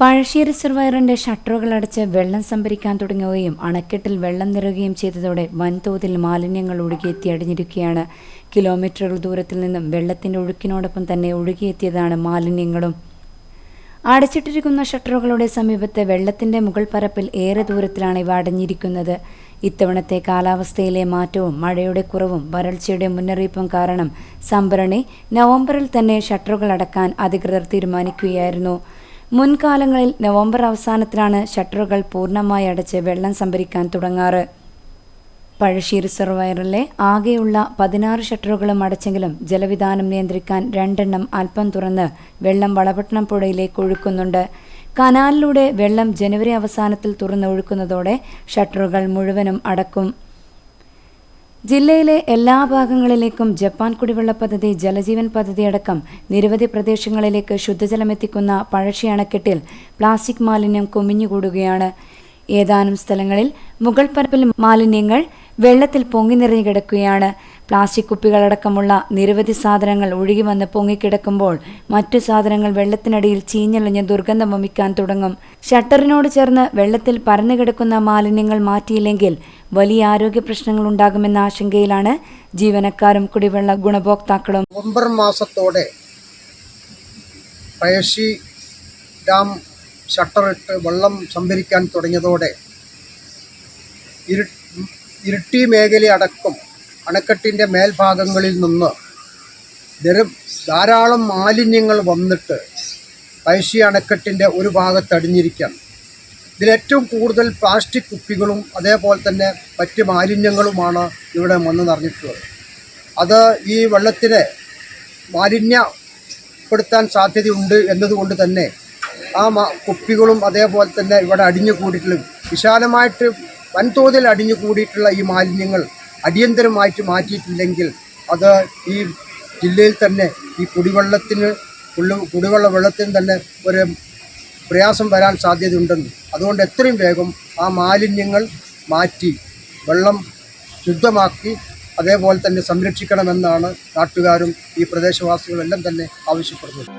പഴശ്ശി റിസർവയറിന്റെ ഷട്ടറുകൾ അടച്ച് വെള്ളം സംഭരിക്കാൻ തുടങ്ങുകയും അണക്കെട്ടിൽ വെള്ളം നിറയുകയും ചെയ്തതോടെ വൻതോതിൽ മാലിന്യങ്ങൾ ഒഴുകിയെത്തി അടിഞ്ഞിരിക്കുകയാണ്. കിലോമീറ്ററുകൾ ദൂരത്തിൽ നിന്നും വെള്ളത്തിന്റെ ഒഴുക്കിനോടൊപ്പം തന്നെ ഒഴുകിയെത്തിയതാണ് മാലിന്യങ്ങളും. അടച്ചിട്ടിരിക്കുന്ന ഷട്ടറുകളുടെ സമീപത്തെ വെള്ളത്തിന്റെ മുകൾ പരപ്പിൽ ഏറെ ദൂരത്തിലാണ് ഇവ അടഞ്ഞിരിക്കുന്നത്. ഇത്തവണത്തെ കാലാവസ്ഥയിലെ മാറ്റവും മഴയുടെ കുറവും വരൾച്ചയുടെ മുന്നറിയിപ്പും കാരണം സംഭരണി നവംബറിൽ തന്നെ ഷട്ടറുകൾ അടക്കാൻ അധികൃതർ തീരുമാനിക്കുകയായിരുന്നു. മുൻകാലങ്ങളിൽ നവംബർ അവസാനത്തിലാണ് ഷട്ടറുകൾ പൂർണമായി അടച്ച് വെള്ളം സംഭരിക്കാൻ തുടങ്ങാറ്. പഴശ്ശി റിസർവയറിലെ ആകെയുള്ള പതിനാറ് ഷട്ടറുകളും അടച്ചെങ്കിലും ജലവിധാനം നിയന്ത്രിക്കാൻ രണ്ടെണ്ണം അല്പം തുറന്ന് വെള്ളം വളപട്ടണം പുഴയിലേക്ക് ഒഴുക്കുന്നുണ്ട്. കനാലിലൂടെ വെള്ളം ജനുവരി അവസാനത്തിൽ തുറന്ന് ഒഴുക്കുന്നതോടെ ഷട്ടറുകൾ മുഴുവനും അടക്കും. ജില്ലയിലെ എല്ലാ ഭാഗങ്ങളിലേക്കും ജപ്പാൻ കുടിവെള്ള പദ്ധതി ജലജീവൻ പദ്ധതി അടക്കം നിരവധി പ്രദേശങ്ങളിലേക്ക് ശുദ്ധജലമെത്തിക്കുന്ന പഴശ്ശി അണക്കെട്ടിൽ പ്ലാസ്റ്റിക് മാലിന്യം കുമിഞ്ഞുകൂടുകയാണ്. ഏതാനും സ്ഥലങ്ങളിൽ മുകൾ പരപ്പിൽ മാലിന്യങ്ങൾ വെള്ളത്തിൽ പൊങ്ങി നിറഞ്ഞു കിടക്കുകയാണ്. പ്ലാസ്റ്റിക് കുപ്പികളടക്കമുള്ള നിരവധി സാധനങ്ങൾ ഒഴുകി വന്ന് പൊങ്ങിക്കിടക്കുമ്പോൾ മറ്റു സാധനങ്ങൾ വെള്ളത്തിനടിയിൽ ചീഞ്ഞളിഞ്ഞ് ദുർഗന്ധം വമിക്കാൻ തുടങ്ങും. ഷട്ടറിനോട് ചേർന്ന് വെള്ളത്തിൽ പരന്നു കിടക്കുന്ന മാലിന്യങ്ങൾ മാറ്റിയില്ലെങ്കിൽ വലിയ ആരോഗ്യ പ്രശ്നങ്ങൾ ഉണ്ടാകുമെന്ന ആശങ്കയിലാണ് ജീവനക്കാരും കുടിവെള്ള ഗുണഭോക്താക്കളും. നവംബർ മാസത്തോടെ പഴശ്ശി ഡാം ഷട്ടറിട്ട് വെള്ളം സംഭരിക്കാൻ തുടങ്ങിയതോടെ ഇരു മേഖല മേഖലയടക്കം അണക്കെട്ടിന്റെ മേൽഭാഗങ്ങളിൽ നിന്ന് ധാരാളം മാലിന്യങ്ങൾ വന്നിട്ട് പഴശ്ശി അണക്കെട്ടിന്റെ ഒരു ഭാഗത്ത് അടിഞ്ഞിരിക്കുകയാണ്. ഇതിലേറ്റവും കൂടുതൽ പ്ലാസ്റ്റിക് കുപ്പികളും അതേപോലെ തന്നെ മറ്റ് മാലിന്യങ്ങളുമാണ് ഇവിടെ വന്ന് നിറഞ്ഞിട്ടുള്ളത് അത് ഈ വെള്ളത്തിനെ മാലിന്യപ്പെടുത്താൻ സാധ്യതയുണ്ട് എന്നതുകൊണ്ട് തന്നെ ആ കുപ്പികളും അതേപോലെ തന്നെ ഇവിടെ അടിഞ്ഞു കൂടിയിട്ടുള്ള വിശാലമായിട്ട് വൻതോതിൽ അടിഞ്ഞു കൂടിയിട്ടുള്ള ഈ മാലിന്യങ്ങൾ അടിയന്തരമായിട്ട് മാറ്റിയിട്ടില്ലെങ്കിൽ അത് ഈ ജില്ലയിൽ തന്നെ ഈ കുടിവെള്ളത്തിന് കുടിവെള്ള വെള്ളത്തിന് തന്നെ ഒരു പ്രയാസം വരാൻ സാധ്യതയുണ്ടെന്ന്. അതുകൊണ്ട് എത്രയും വേഗം ആ മാലിന്യങ്ങൾ മാറ്റി വെള്ളം ശുദ്ധമാക്കി അതേപോലെ തന്നെ സംരക്ഷിക്കണമെന്നാണ് നാട്ടുകാരും ഈ പ്രദേശവാസികളെല്ലാം തന്നെ ആവശ്യപ്പെടുന്നത്.